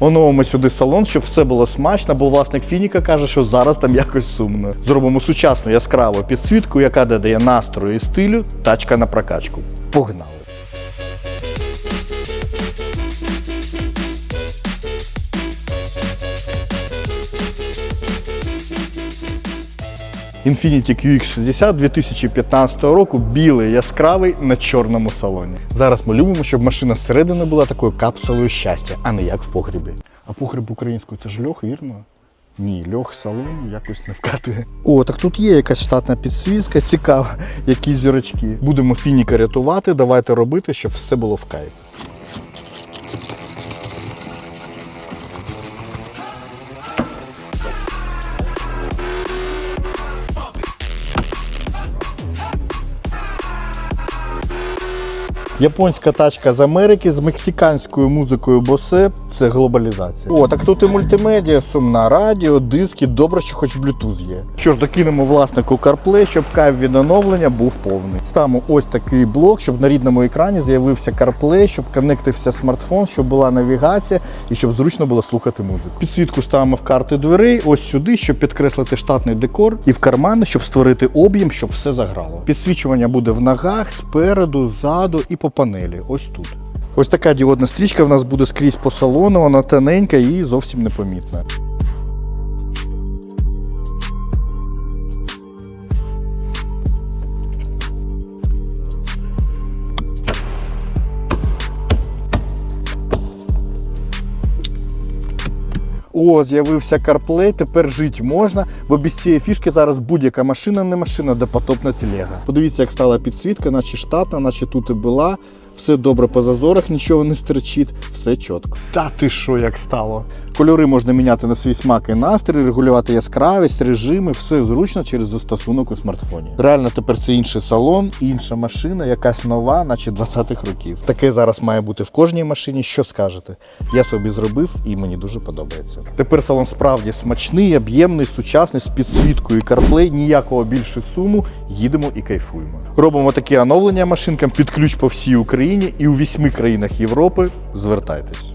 Оновимо сюди салон, щоб все було смачно, бо власник Фініка каже, що зараз там якось сумно. Зробимо сучасну яскраву підсвітку, яка додає настрою і стилю, тачка на прокачку. Погнали! Infiniti QX60 2015 року білий, яскравий на чорному салоні. Зараз ми любимо, щоб машина зсередини була такою капсулою щастя, а не як в погрібі. А погріб українською це ж льох, вірно? Ні, льох салону якось не вкатує. О, так тут є якась штатна підсвітка, цікаво, які зірочки. Будемо фініка рятувати, давайте робити, щоб все було в кайф. Японська тачка з Америки з мексиканською музикою Bose – це глобалізація. О, так тут і мультимедіа, сумна радіо, диски, добре, що хоч Bluetooth є. Що ж, докинемо власнику CarPlay, щоб кайф від оновлення був повний. Ставимо ось такий блок, щоб на рідному екрані з'явився CarPlay, щоб коннектився смартфон, щоб була навігація і щоб зручно було слухати музику. Підсвітку ставимо в карти дверей, ось сюди, щоб підкреслити штатний декор, і в кармани, щоб створити об'єм, щоб все заграло. Підсвічування буде в ногах, спереду, ззаду і по панелі. Ось тут. Ось така діодна стрічка в нас буде скрізь по салону, вона тоненька і зовсім непомітна. О, з'явився CarPlay, тепер жити можна, бо без цієї фішки зараз будь-яка машина не машина, де потопна телега. Подивіться, як стала підсвітка, наче штатна, наче тут і була. Все добре по зазорах, нічого не стерчить, все чітко. Та ти що, як стало? Кольори можна міняти на свій смак і настрій, регулювати яскравість, режими, все зручно через застосунок у смартфоні. Реально тепер це інший салон, інша машина, якась нова, наче 20-х років. Таке зараз має бути в кожній машині. Що скажете? Я собі зробив і мені дуже подобається. Тепер салон справді смачний, об'ємний, сучасний, з підсвіткою і CarPlay, ніякого більше суму. Їдемо і кайфуємо. Робимо такі оновлення машинкам під ключ по всій Україні і у вісьми країнах Європи. Звертайтесь.